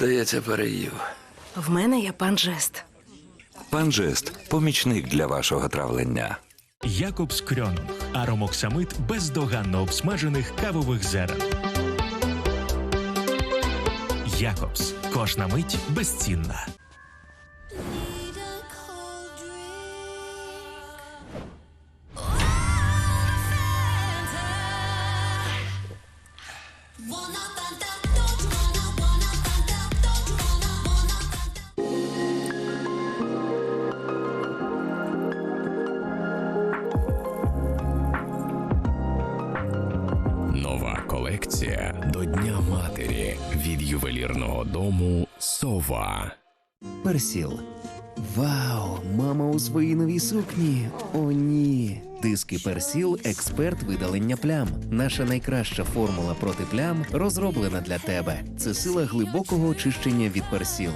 Здається, переїв. В мене є пан Жест. Пан Жест помічник для вашого травлення. Якобс Крьонунг. Аромоксамид бездоганно обсмажених кавових зерен. Якобс. Кожна мить безцінна. Сова. Персіл. Вау, мама у своїй новій сукні. О, ні. Диски Персіл експерт видалення плям. Наша найкраща формула проти плям розроблена для тебе. Це сила глибокого очищення від персіл.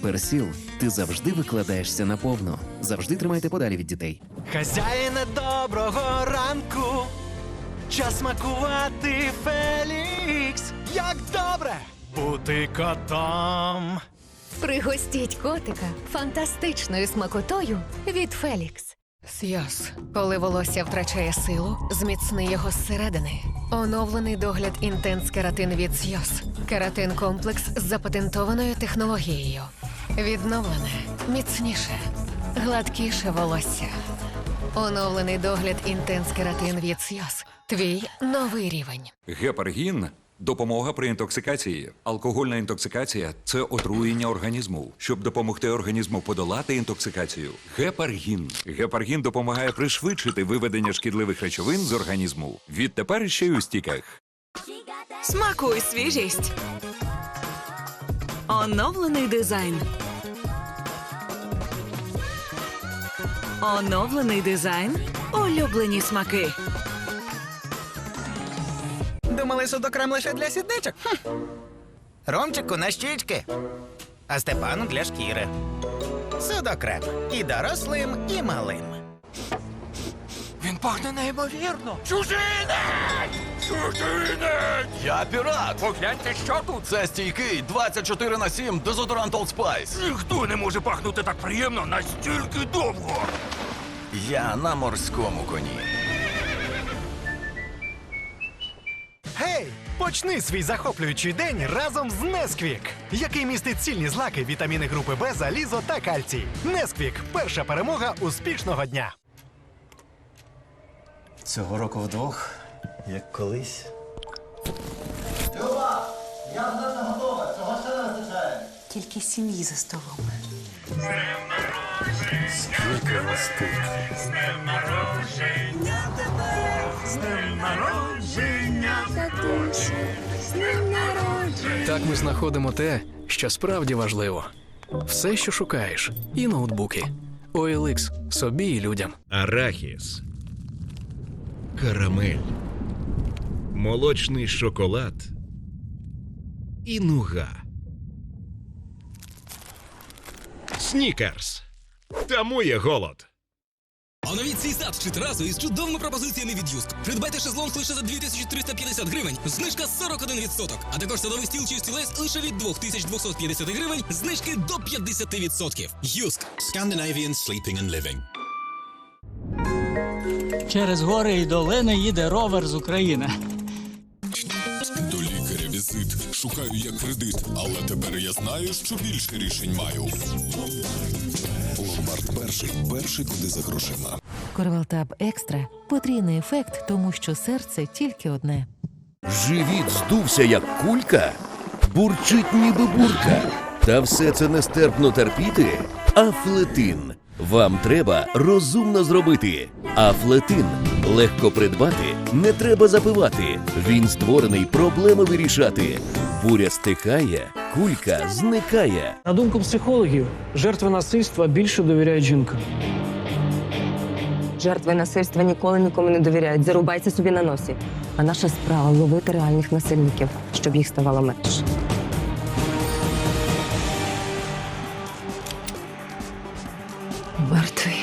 Персіл, ти завжди викладаєшся наповно. Завжди тримайте подалі від дітей. Хазяїне доброго ранку. Час смакувати Фелікс. Як добре бути котом. Пригостіть котика фантастичною смакотою від Фелікс. Сйоз. Коли волосся втрачає силу, зміцни його зсередини. Оновлений догляд інтенс кератин від Сйоз. Кератин комплекс з запатентованою технологією. Відновлене, міцніше, гладкіше волосся. Оновлений догляд інтенс кератин від Сйоз. Твій новий рівень. Гепаргін допомога при інтоксикації. Алкогольна інтоксикація це отруєння організму. Щоб допомогти організму подолати інтоксикацію. Гепаргін. Гепаргін допомагає пришвидшити виведення шкідливих речовин з організму. Відтепер ще й у стіках. Смакуй свіжість. Оновлений дизайн. Оновлений дизайн. Улюблені смаки. Думали, судокрем лише для сідничок? Хм. Ромчику на щічки. А Степану для шкіри. Судокрем. І дорослим, і малим. Він пахне неймовірно. Чужинець! Чужинець! Я пірат! Погляньте, що тут! Це стійкий 24 на 7 дезодорант Old Spice. Ніхто не може пахнути так приємно настільки довго. Я на морському коні. Почни свій захоплюючий день разом з Несквік, який містить цільні злаки, вітаміни групи Б, залізо та кальцій. Несквік перша перемога успішного дня. Цього року вдвох, як колись. Тільки сім'ї за столом. Скільки вас тут? Так ми знаходимо те, що справді важливо. Все, що шукаєш, і ноутбуки. OLX – собі і людям. Арахіс. Карамель. Молочний шоколад. І нуга. Снікерс. Тому є голод. Оновіть свій сад чи терасу із чудовими пропозиціями від Юск. Придбайте шезлонг лише за 2350 гривень, знижка 41%. А також садовий стіл чи стілець лише від 2250 гривень, знижки до 50%. Юск. Scandinavian Sleeping and Living. Через гори і долини їде ровер з України. До лікаря візит. Шукаю як кредит, але тепер я знаю, що більше рішень маю. Перший. Перший куди за грошима. Корвалтаб екстра потрійний ефект, тому що серце тільки одне. Живіт здувся як кулька, бурчить ніби бурка. Та все це нестерпно терпіти. Афлетин. Вам треба розумно зробити. Афлетин легко придбати, не треба запивати. Він створений проблеми вирішати. Буря стихає, кулька зникає. На думку психологів, жертви насильства більше довіряють жінкам. Жертви насильства ніколи нікому не довіряють. Зарубайся собі на носі. А наша справа ловити реальних насильників, щоб їх ставало менше. Мертвий.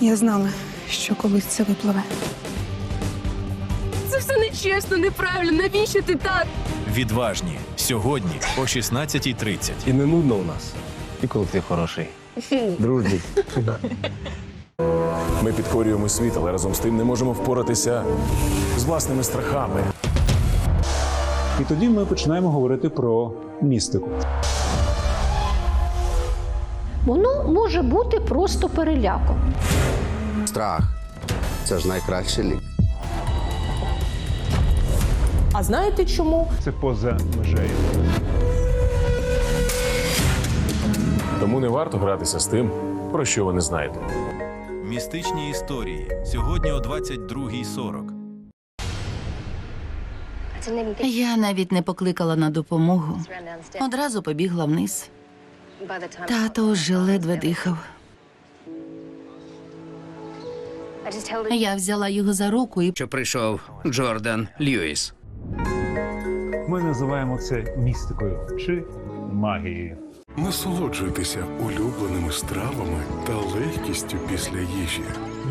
Я знала, що колись це випливе. Це все нечесно, неправильно. Навіщо ти так? Відважні, Сьогодні о 16.30. І не нудно у нас. І колектив хороший. Дружній. Ми підкорюємо світ, але разом з тим не можемо впоратися з власними страхами. І тоді ми починаємо говорити про містику. Воно може бути просто переляком. Страх це ж найкращий лік. А знаєте чому? Це поза межею. Тому не варто гратися з тим, про що ви не знаєте. Містичні історії сьогодні о 22.40. Я навіть не покликала на допомогу. Одразу побігла вниз. Тато вже ледве дихав. Я взяла його за руку і Що прийшов Джордан Льюіс. Називаємо це містикою чи магією. Насолоджуйтеся улюбленими стравами та легкістю після їжі.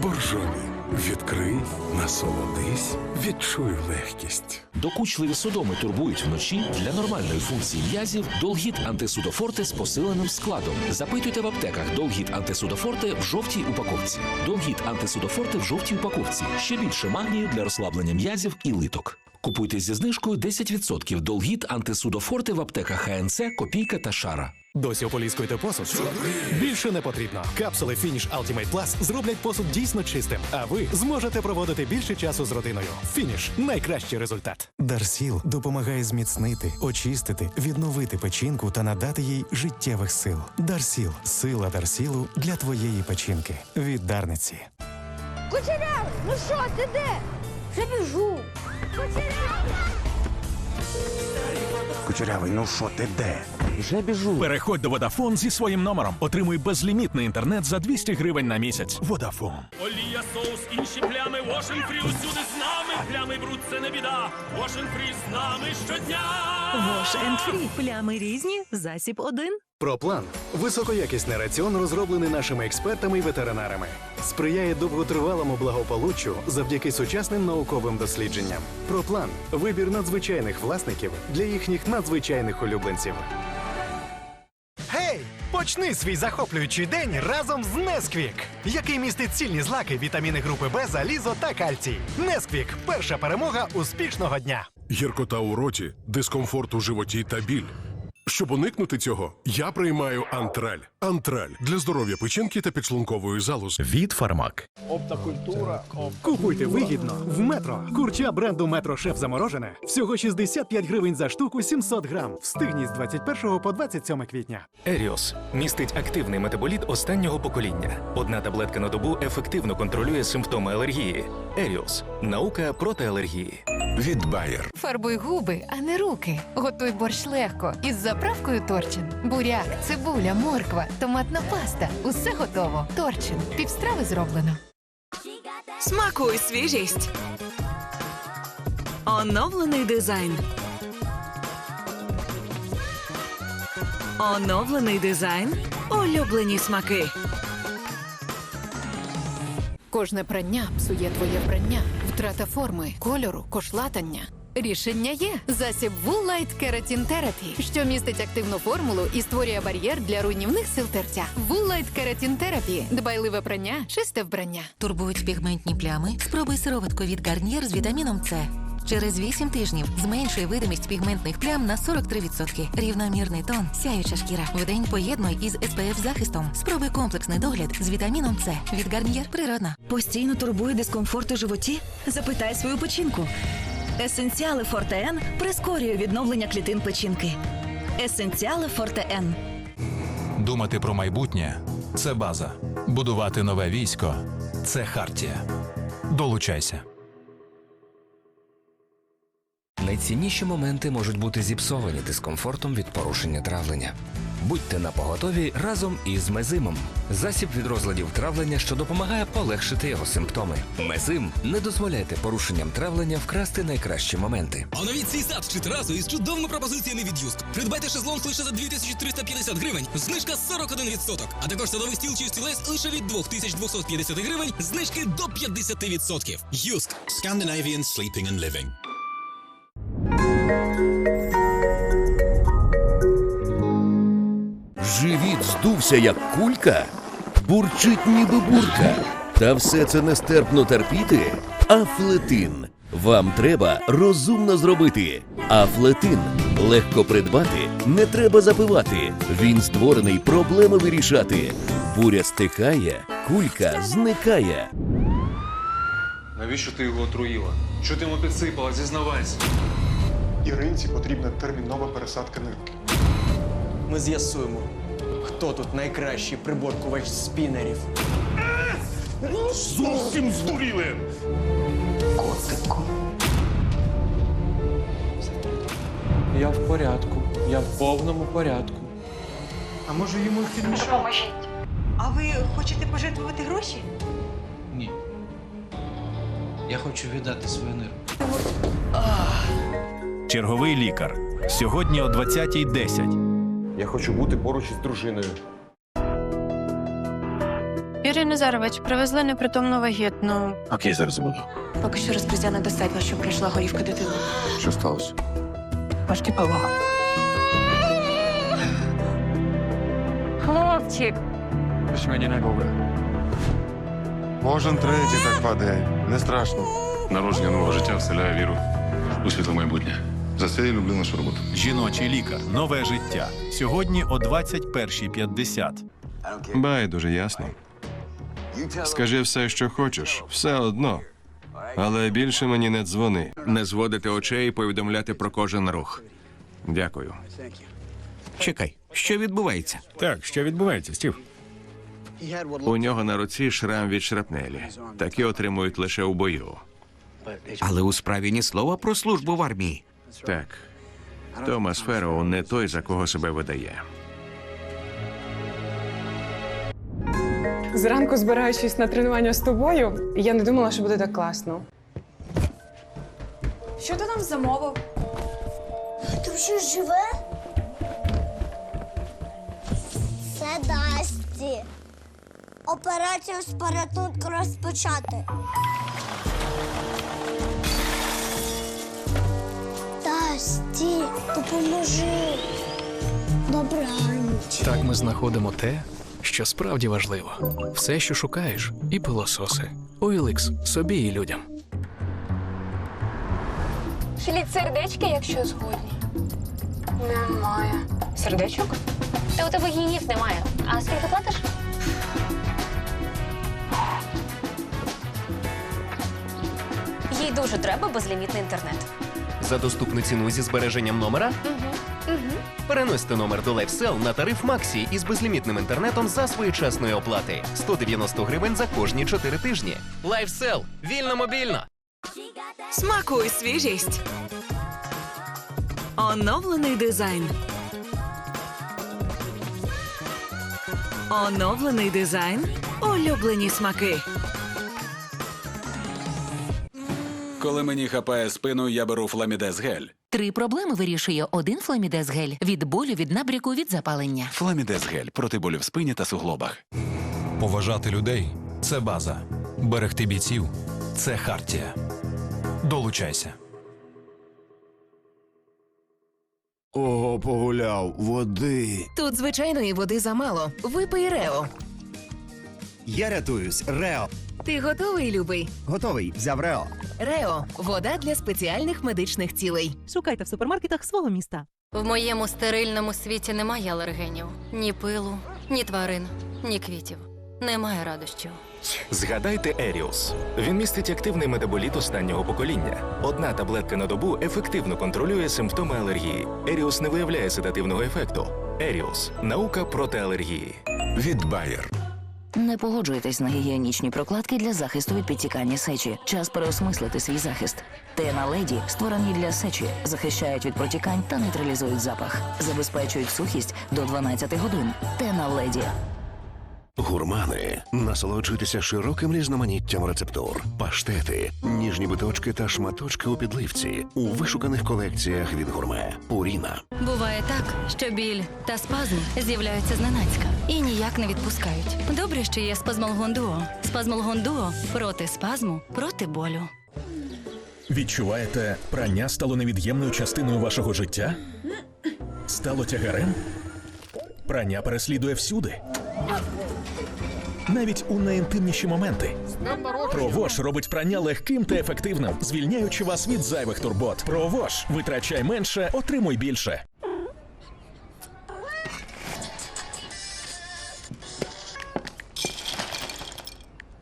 Боржомі. Відкрий, насолодись, відчуй легкість. Докучливі судоми турбують вночі для нормальної функції м'язів Долгіт антисудофорте з посиленим складом. Запитуйте в аптеках Долгіт антисудофорте в жовтій упаковці. Долгіт антисудофорте в жовтій упаковці. Ще більше магнію для розслаблення м'язів і литок. Купуйте зі знижкою 10% Долгіт антисудофорте в аптеках ХНЦ, Копійка та Шара. Досі ополіскуєте посуд? Більше не потрібно. Капсули Finish Ultimate Plus зроблять посуд дійсно чистим, а ви зможете проводити більше часу з родиною. Finish – найкращий результат. Дарсіл допомагає зміцнити, очистити, відновити печінку та надати їй життєвих сил. Дарсіл сила Дарсілу для твоєї печінки. Від Дарниці. Кучерявий, ну що, ти де? Вже біжу. Кучерявий! Ну що ти де? Вже біжу. Переходь до Vodafone зі своїм номером. Отримуй безлімітний інтернет за 200 гривень на місяць. Vodafone. Олія, соус, інші плями, Washing Free усюди з нами. Плями бруд це не біда. Washing Free з нами щодня. Wash and Free. Плями різні, засіб один. Проплан високоякісний раціон, розроблений нашими експертами і ветеринарами, сприяє довготривалому благополуччю завдяки сучасним науковим дослідженням. Проплан вибір надзвичайних власників для їхніх надзвичайних улюбленців. Гей! Почни свій захоплюючий день разом з Несквік, який містить цільні злаки, вітаміни групи Б, залізо та кальцій. Несквік перша перемога успішного дня. Гіркота у роті, дискомфорт у животі та біль. Щоб уникнути цього, я приймаю антраль. Антраль для здоров'я печінки та підшлункової залози. Від Фармак. Оптакультура. Купуйте вигідно в метро. Курча бренду Метро Шеф заморожене. Всього 65 гривень за штуку 700 грам. Встигніть з 21 по 27 квітня. Еріос містить активний метаболіт останнього покоління. Одна таблетка на добу ефективно контролює симптоми алергії. Еріос наука проти алергії. Від Bayer. Фарбуй губи, а не руки. Готуй борщ легко із заправкою Торчин. Буряк, цибуля, морква, томатна паста. Усе готово. Торчин. Півстрави зроблено. Смакуй свіжість. Оновлений дизайн. Оновлений дизайн. Улюблені смаки. Кожне прання псує твоє вбрання. Втрата форми, кольору, кошлатання. Рішення є засіб Wool Light Keratin Therapy, що містить активну формулу і створює бар'єр для руйнівних сил тертя. Wool Light Keratin Therapy – дбайливе прання, чисте вбрання. турбують пігментні плями. Спробуй сироватку від Гарнієр з вітаміном С. Через 8 тижнів зменшує видимість пігментних плям на 43%. Рівномірний тон, сяюча шкіра. Вдень поєднуй із SPF захистом. Спробуй комплексний догляд з вітаміном С. Від Гарнієр природна. Постійно турбує дискомфорт у животі? Запитай свою печінку. Есенціали Форте Н прискорює відновлення клітин печінки. Есенціали Форте Н. Думати про майбутнє це база. Будувати нове військо це хартія. Долучайся. Найцінніші моменти можуть бути зіпсовані дискомфортом від порушення травлення. Будьте на поготові разом із мезимом. Засіб від розладів травлення, що допомагає полегшити його симптоми. Мезим не дозволяйте порушенням травлення вкрасти найкращі моменти. Оновіть свій сад щитразу із чудовими пропозиціями від Юск. Придбайте шезлонг лише за 2350 гривень, знижка 41%. А також садовий стіл чи стілець лише від 2250 гривень, знижки до 50%. Юск. Scandinavian Sleeping and Living. Живіт здувся як кулька, бурчить ніби бурка. Та все це нестерпно терпіти. Афлетин. Вам треба розумно зробити. Афлетин легко придбати, не треба запивати. Він створений проблеми вирішати. Буря стихає, кулька зникає. Навіщо ти його отруїла? Що ти йому підсипала? Зізнавайся. Іринці потрібна термінова пересадка нирки. Ми з'ясуємо, хто тут найкращий приборкувач спінерів. Зовсім здуріли! Котику. Я в порядку. Я в повному порядку. А може йому їх? Допоможіть. А ви хочете пожертвувати гроші? Ні. Я хочу віддати свою нирку. Черговий лікар. Сьогодні о 20.10. Я хочу бути поруч із дружиною. Юрій Назарович, привезли непритомну вагітну. Окей, зараз буду. Поки що розкриття недостатньо, щоб прийшла горівка дитини. Що сталося? Важкі пологи. Хлопчик! Ось мені не добре. Кожен третій так падає. Не страшно. Народження нового життя вселяє віру у світле майбутнє. За це я люблю нашу роботу. Жіночий лікар. Нове життя. Сьогодні о 21.50. Байдуже ясно. Скажи все, що хочеш, все одно. Але більше мені не дзвони. Не зводити очей і повідомляти про кожен рух. Дякую. Чекай, що відбувається? Так, що відбувається, Стів? У нього на руці шрам від шрапнелі. Такі отримують лише у бою. Але у справі ні слова про службу в армії. Так. Томас Ферроу не той, за кого себе видає. Зранку, збираючись на тренування з тобою, я не думала, що буде так класно. Що ти нам замовив? Ти вже живе? Це Дасті. Операцію з порятунку розпочати. Дасті, допоможи. Добраніч. Так ми знаходимо те, що справді важливо. Все, що шукаєш, і пилососи. OLX – собі і людям. Шліть сердечки, якщо згодні. Немає. Сердечок? Та у тебе гігів немає. А скільки платиш? Їй дуже треба безлімітний інтернет. За доступну ціну зі збереженням номера Угу. переносьте номер до LifeSell на тариф Максі із безлімітним інтернетом за своєчасної оплати 190 гривень за кожні 4 тижні. LifeSell. вільно мобільно. Смакуй свіжість. Оновлений дизайн. Оновлений дизайн. Улюблені смаки. Коли мені хапає спину, я беру фламідез гель. Три проблеми вирішує один фломідез гель від болю, від набряку, від запалення. Фламідез гель проти болю в спині та суглобах. Поважати людей це база. Берегти бійців це хартія. Долучайся. Ого, погуляв, води. Тут звичайної води замало. Випий Рео. Я рятуюсь, Рео. Ти готовий, любий? Готовий, взяв Рео. Рео вода для спеціальних медичних цілей. Шукайте в супермаркетах свого міста. В моєму стерильному світі немає алергенів, ні пилу, ні тварин, ні квітів. Немає радощів. Згадайте Еріус. Він містить активний метаболіт останнього покоління. Одна таблетка на добу ефективно контролює симптоми алергії. Еріус не виявляє седативного ефекту. Еріус наука проти алергії. Від Bayer. Не погоджуйтесь на гігієнічні прокладки для захисту від підтікання сечі. Час переосмислити свій захист. Тена леді створені для сечі, захищають від протікань та нейтралізують запах, забезпечують сухість до 12 годин. Тена леді. Гурмани. Насолоджуйтеся широким різноманіттям рецептур, паштети, ніжні биточки та шматочки у підливці у вишуканих колекціях від гурме. Пуріна. Буває так, що біль та спазм з'являються зненацька і ніяк не відпускають. Добре, що є спазмолгон дуо. Спазмолгон дуо проти спазму, проти болю. Відчуваєте, прання стало невід'ємною частиною вашого життя? Стало тягарем? Прання переслідує всюди. Навіть у найінтимніші моменти. Провош робить прання легким та ефективним, звільняючи вас від зайвих турбот. Провош витрачай менше, отримуй більше.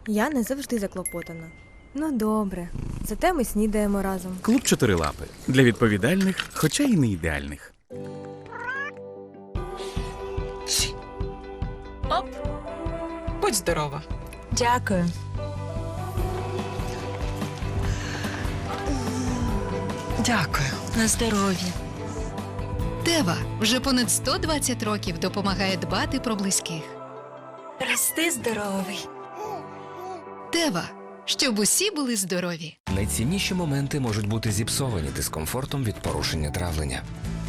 Я не завжди заклопотана. Ну добре. Зате ми снідаємо разом. Клуб чотирилапи для відповідальних, хоча й не ідеальних. Будь здорова. Дякую. Дякую. На здоров'я. Тева вже понад 120 років допомагає дбати про близьких. Рости здоровий. Тева, щоб усі були здорові. Найцінніші моменти можуть бути зіпсовані дискомфортом від порушення травлення.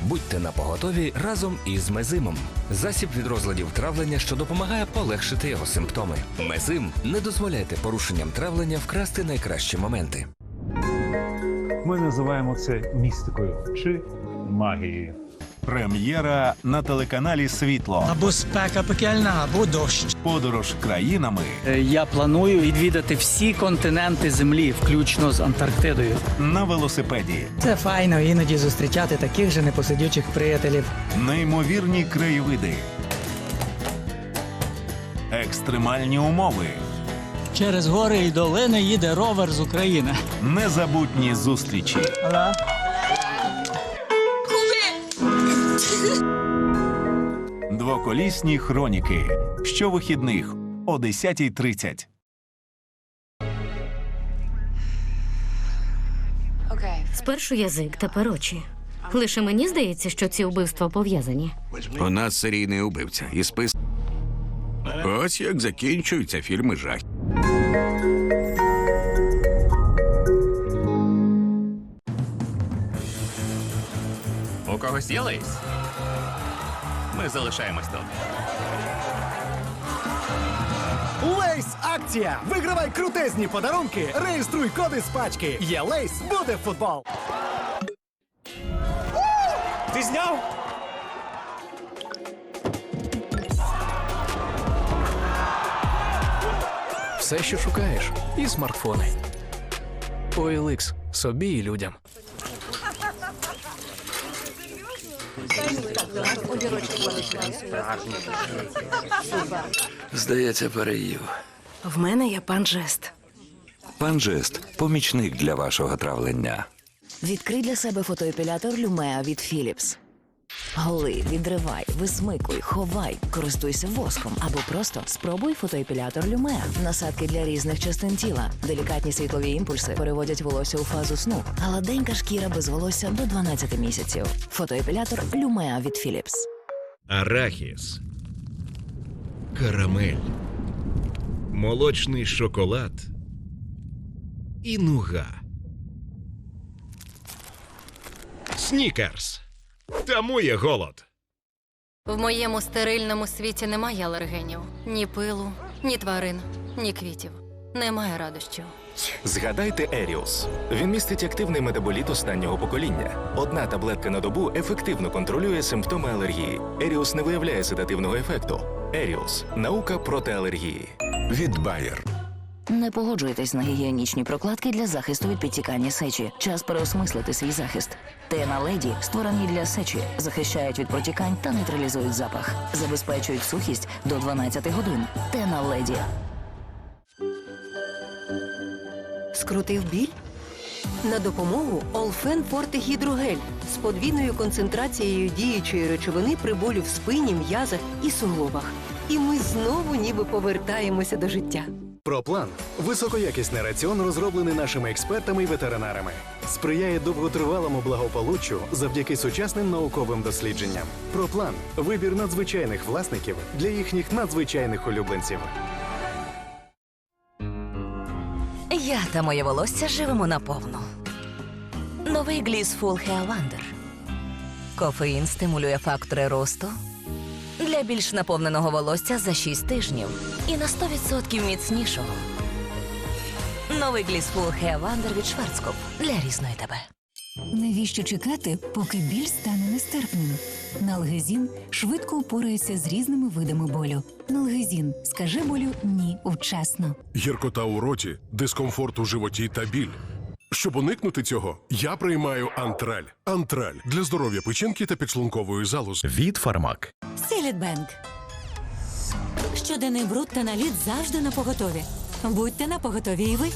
Будьте на поготові разом із мезимом. Засіб від розладів травлення, що допомагає полегшити його симптоми. Мезим не дозволяйте порушенням травлення вкрасти найкращі моменти. Ми називаємо це містикою чи магією. Прем'єра на телеканалі Світло. Або спека пекельна, або дощ. Подорож країнами Е, Я планую відвідати всі континенти Землі, включно з Антарктидою. на велосипеді. Це файно іноді зустрічати таких же непосидючих приятелів. Неймовірні краєвиди. Екстремальні умови. Через гори і долини їде ровер з України. Незабутні зустрічі. Двоколісні хроніки. Щовихідних о 10.30. Спершу язик, тепер очі. Лише мені здається, що ці вбивства пов'язані. У нас серійний убивця і спис. Ось як закінчуються фільми жах. У когось є лейс? Ми залишаємось тут. Лейс акція! Вигравай крутезні подарунки, реєструй коди з пачки. Є лейс, буде футбол. Ти зняв? Все, що шукаєш, і смартфони. OLX – собі і людям. Здається, переїв. В мене є пан Жест. Пан Жест, помічник для вашого травлення. Відкрий для себе фотоепілятор Люмеа від Philips. Голи, відривай, висмикуй, ховай, користуйся воском або просто спробуй фотоепілятор Люмеа. Насадки для різних частин тіла. Делікатні світлові імпульси переводять волосся у фазу сну. Гладенька шкіра без волосся до 12 місяців. Фотоепілятор Люмеа від Philips. Арахіс, карамель, молочний шоколад і нуга. Снікерс. Тамує голод. В моєму стерильному світі немає алергенів, ні пилу, ні тварин, ні квітів. Немає радощів. Згадайте Еріус. Він містить активний метаболіт останнього покоління. Одна таблетка на добу ефективно контролює симптоми алергії. Еріус не виявляє седативного ефекту. Еріус наука проти алергії. Від Байер. Не погоджуйтесь на гігієнічні прокладки для захисту від підтікання сечі. Час переосмислити свій захист. Тена леді створені для сечі, захищають від протікань та нейтралізують запах, забезпечують сухість до 12 годин. Тена леді. Скрутив біль? На допомогу Олфен Форте Гідрогель з подвійною концентрацією діючої речовини при болю в спині, м'язах і суглобах. І ми знову ніби повертаємося до життя. Проплан високоякісний раціон, розроблений нашими експертами і ветеринарами, сприяє довготривалому благополуччю завдяки сучасним науковим дослідженням. Проплан вибір надзвичайних власників для їхніх надзвичайних улюбленців. Я та моє волосся живемо наповну. Новий Gliss Full Hair Wonder. Кофеїн стимулює фактори росту для більш наповненого волосся за 6 тижнів і на 100% міцнішого. Новий Hair Wonder від Schwarzkopf для різної тебе. Навіщо чекати, поки біль стане нестерпним? Налгезін швидко упорається з різними видами болю. Налгезін скаже болю ні вчасно. Гіркота у роті, дискомфорт у животі та біль. Щоб уникнути цього, я приймаю антраль. Антраль для здоров'я печінки та підшлункової залози. Від Фармак. Селідбенк. Щоденний бруд та наліт завжди на поготові. Будьте на поготові і ви.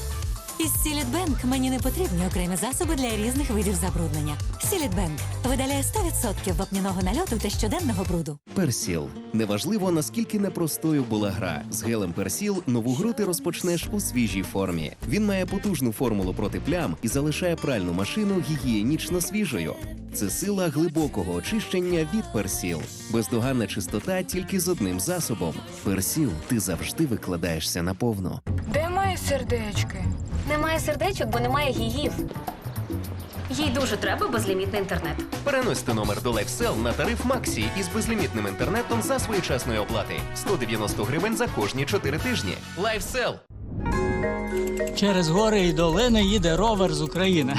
Із Сілітбенк мені не потрібні окремі засоби для різних видів забруднення. Сілітбенк видаляє 100% вапняного нальоту та щоденного бруду. Персіл. Неважливо, наскільки непростою була гра. З гелем Персіл нову гру ти розпочнеш у свіжій формі. Він має потужну формулу проти плям і залишає пральну машину гігієнічно свіжою. Це сила глибокого очищення від Персіл. Бездоганна чистота тільки з одним засобом. Персіл, ти завжди викладаєшся наповну. Де мої сердечки? Немає сердечок, бо немає гігів. Їй дуже треба безлімітний інтернет. Переносьте номер до LifeSell на тариф Максі із безлімітним інтернетом за своєчасної оплати. 190 гривень за кожні 4 тижні. LifeSell. Через гори і долини їде ровер з України.